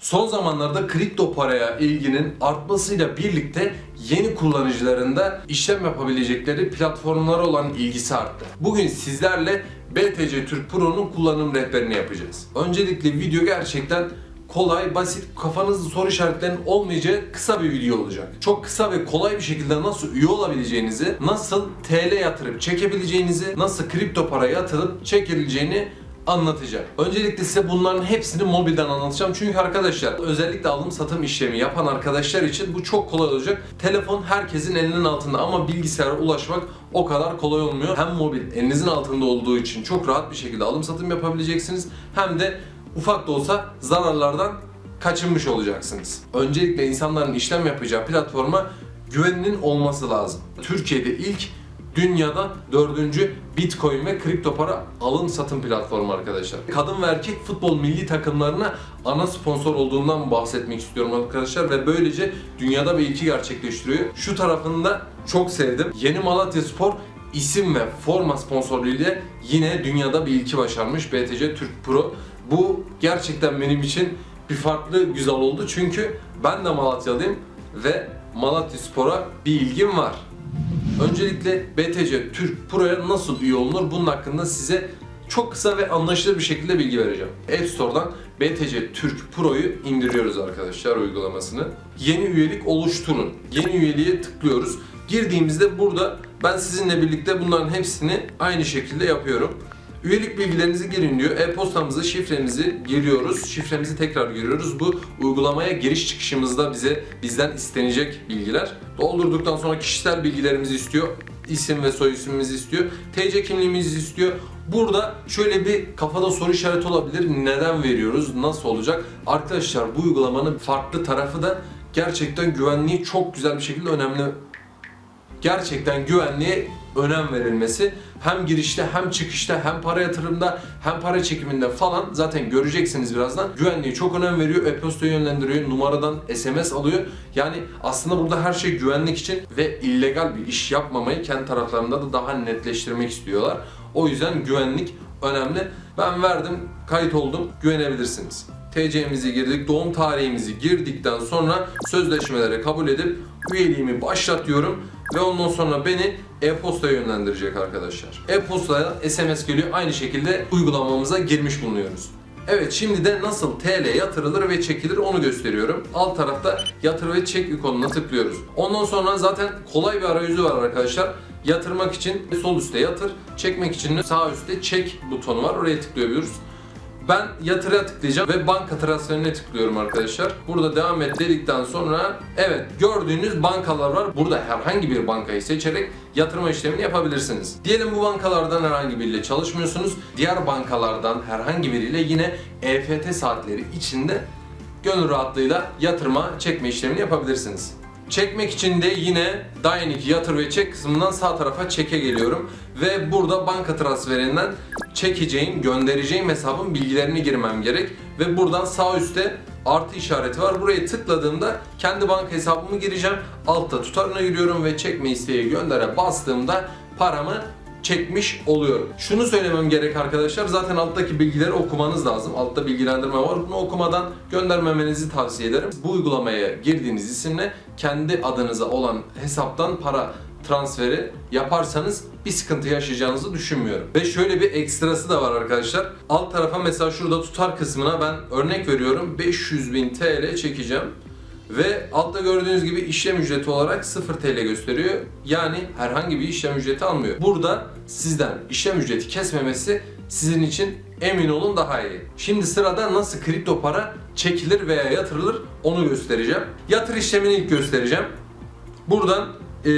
Son zamanlarda kripto paraya ilginin artmasıyla birlikte yeni kullanıcıların da işlem yapabilecekleri platformlara olan ilgisi arttı. Bugün sizlerle BTC Türk Pro'nun kullanım rehberini yapacağız. Öncelikle video gerçekten kolay, basit, kafanızda soru işaretlerinin olmayacağı kısa bir video olacak. Çok kısa ve kolay bir şekilde nasıl üye olabileceğinizi, nasıl TL yatırıp çekebileceğinizi, nasıl kripto para yatırıp çekileceğini anlatacağım. Öncelikle size bunların hepsini mobilden anlatacağım. Çünkü arkadaşlar özellikle alım satım işlemi yapan arkadaşlar için bu çok kolay olacak. Telefon herkesin elinin altında ama bilgisayara ulaşmak o kadar kolay olmuyor. Hem mobil elinizin altında olduğu için çok rahat bir şekilde alım satım yapabileceksiniz. Hem de ufak da olsa zararlardan kaçınmış olacaksınız. Öncelikle insanların işlem yapacağı platforma güveninin olması lazım. Türkiye'de ilk Dünyada dördüncü Bitcoin ve kripto para alım satım platformu arkadaşlar. Kadın ve erkek futbol milli takımlarına ana sponsor olduğundan bahsetmek istiyorum arkadaşlar ve böylece dünyada bir ilki gerçekleştiriyor. Şu tarafını da çok sevdim. Yeni Malatya Spor isim ve forma sponsorluğuyla yine dünyada bir ilki başarmış BTC Türk Pro. Bu gerçekten benim için bir farklı güzel oldu çünkü ben de Malatyalıyım ve Malatya Spor'a bir ilgim var. Öncelikle BTC Türk Pro'ya nasıl üye olunur bunun hakkında size çok kısa ve anlaşılır bir şekilde bilgi vereceğim. App Store'dan BTC Türk Pro'yu indiriyoruz arkadaşlar uygulamasını. Yeni üyelik oluşturun. Yeni üyeliğe tıklıyoruz. Girdiğimizde burada ben sizinle birlikte bunların hepsini aynı şekilde yapıyorum. Üyelik bilgilerinizi girin diyor. E-postamızı, şifremizi giriyoruz. Şifremizi tekrar giriyoruz. Bu uygulamaya giriş çıkışımızda bize bizden istenecek bilgiler. Doldurduktan sonra kişisel bilgilerimizi istiyor. İsim ve soy ismimizi istiyor. TC kimliğimizi istiyor. Burada şöyle bir kafada soru işareti olabilir. Neden veriyoruz? Nasıl olacak? Arkadaşlar bu uygulamanın farklı tarafı da gerçekten güvenliği çok güzel bir şekilde önemli gerçekten güvenliğe önem verilmesi hem girişte hem çıkışta hem para yatırımda hem para çekiminde falan zaten göreceksiniz birazdan. Güvenliğe çok önem veriyor. E-postaya yönlendiriyor. Numaradan SMS alıyor. Yani aslında burada her şey güvenlik için ve illegal bir iş yapmamayı kendi taraflarında da daha netleştirmek istiyorlar. O yüzden güvenlik önemli. Ben verdim, kayıt oldum. Güvenebilirsiniz. TC'mizi girdik, doğum tarihimizi girdikten sonra sözleşmelere kabul edip üyeliğimi başlatıyorum ve ondan sonra beni e-postaya yönlendirecek arkadaşlar. E-postaya SMS geliyor. Aynı şekilde uygulamamıza girmiş bulunuyoruz. Evet şimdi de nasıl TL yatırılır ve çekilir onu gösteriyorum. Alt tarafta yatır ve çek ikonuna tıklıyoruz. Ondan sonra zaten kolay bir arayüzü var arkadaşlar. Yatırmak için sol üstte yatır, çekmek için de sağ üstte çek butonu var. Oraya tıklıyoruz. Ben yatıra tıklayacağım ve banka transferine tıklıyorum arkadaşlar. Burada devam et dedikten sonra evet gördüğünüz bankalar var. Burada herhangi bir bankayı seçerek yatırma işlemini yapabilirsiniz. Diyelim bu bankalardan herhangi biriyle çalışmıyorsunuz. Diğer bankalardan herhangi biriyle yine EFT saatleri içinde gönül rahatlığıyla yatırma, çekme işlemini yapabilirsiniz. Çekmek için de yine Dynic yatır ve çek kısmından sağ tarafa çeke geliyorum. Ve burada banka transferinden çekeceğim, göndereceğim hesabın bilgilerini girmem gerek. Ve buradan sağ üstte artı işareti var. Buraya tıkladığımda kendi banka hesabımı gireceğim. Altta tutarına giriyorum ve çekme isteği göndere bastığımda paramı çekmiş oluyorum. Şunu söylemem gerek arkadaşlar. Zaten alttaki bilgileri okumanız lazım. Altta bilgilendirme var. Bunu okumadan göndermemenizi tavsiye ederim. Bu uygulamaya girdiğiniz isimle kendi adınıza olan hesaptan para transferi yaparsanız bir sıkıntı yaşayacağınızı düşünmüyorum. Ve şöyle bir ekstrası da var arkadaşlar. Alt tarafa mesela şurada tutar kısmına ben örnek veriyorum 500 bin TL çekeceğim. Ve altta gördüğünüz gibi işlem ücreti olarak 0 TL gösteriyor. Yani herhangi bir işlem ücreti almıyor. Burada sizden işlem ücreti kesmemesi sizin için emin olun daha iyi. Şimdi sırada nasıl kripto para çekilir veya yatırılır onu göstereceğim. Yatır işlemini ilk göstereceğim. Buradan e,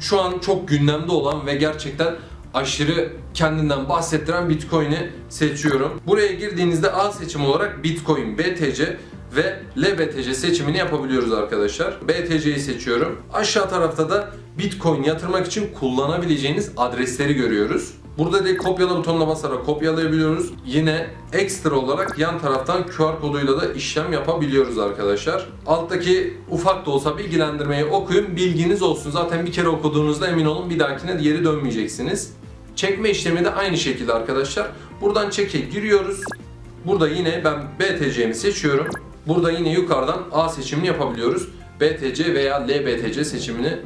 şu an çok gündemde olan ve gerçekten aşırı kendinden bahsettiren Bitcoin'i seçiyorum. Buraya girdiğinizde A seçim olarak Bitcoin, BTC ve LBTC seçimini yapabiliyoruz arkadaşlar. BTC'yi seçiyorum. Aşağı tarafta da Bitcoin yatırmak için kullanabileceğiniz adresleri görüyoruz. Burada da kopyala butonuna basarak kopyalayabiliyoruz. Yine ekstra olarak yan taraftan QR koduyla da işlem yapabiliyoruz arkadaşlar. Alttaki ufak da olsa bilgilendirmeyi okuyun. Bilginiz olsun. Zaten bir kere okuduğunuzda emin olun bir dahakine geri dönmeyeceksiniz. Çekme işlemi de aynı şekilde arkadaşlar. Buradan çeke giriyoruz. Burada yine ben BTC'mi seçiyorum. Burada yine yukarıdan A seçimini yapabiliyoruz. BTC veya LBTC seçimini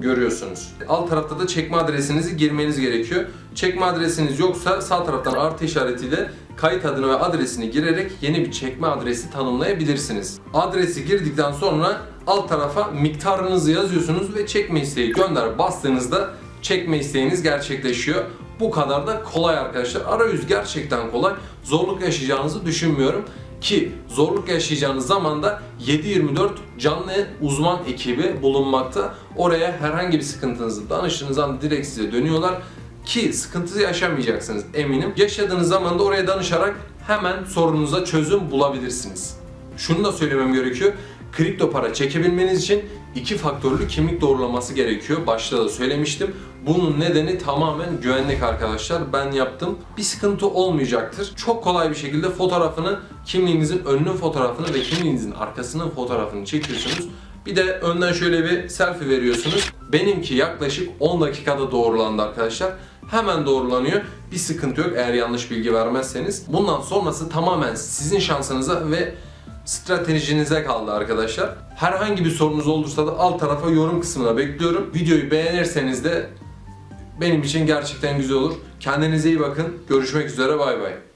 görüyorsunuz. Alt tarafta da çekme adresinizi girmeniz gerekiyor. Çekme adresiniz yoksa sağ taraftan artı işaretiyle kayıt adını ve adresini girerek yeni bir çekme adresi tanımlayabilirsiniz. Adresi girdikten sonra alt tarafa miktarınızı yazıyorsunuz ve çekme isteği gönder bastığınızda çekme isteğiniz gerçekleşiyor. Bu kadar da kolay arkadaşlar. Arayüz gerçekten kolay. Zorluk yaşayacağınızı düşünmüyorum. Ki zorluk yaşayacağınız zaman da 7-24 canlı uzman ekibi bulunmakta. Oraya herhangi bir sıkıntınızı danıştığınız an direkt size dönüyorlar. Ki sıkıntı yaşamayacaksınız eminim. Yaşadığınız zaman da oraya danışarak hemen sorunuza çözüm bulabilirsiniz. Şunu da söylemem gerekiyor. Kripto para çekebilmeniz için iki faktörlü kimlik doğrulaması gerekiyor. Başta da söylemiştim. Bunun nedeni tamamen güvenlik arkadaşlar. Ben yaptım. Bir sıkıntı olmayacaktır. Çok kolay bir şekilde fotoğrafını, kimliğinizin önünün fotoğrafını ve kimliğinizin arkasının fotoğrafını çekiyorsunuz. Bir de önden şöyle bir selfie veriyorsunuz. Benimki yaklaşık 10 dakikada doğrulandı arkadaşlar. Hemen doğrulanıyor. Bir sıkıntı yok eğer yanlış bilgi vermezseniz. Bundan sonrası tamamen sizin şansınıza ve stratejinize kaldı arkadaşlar. Herhangi bir sorunuz olursa da alt tarafa yorum kısmına bekliyorum. Videoyu beğenirseniz de benim için gerçekten güzel olur. Kendinize iyi bakın. Görüşmek üzere bay bay.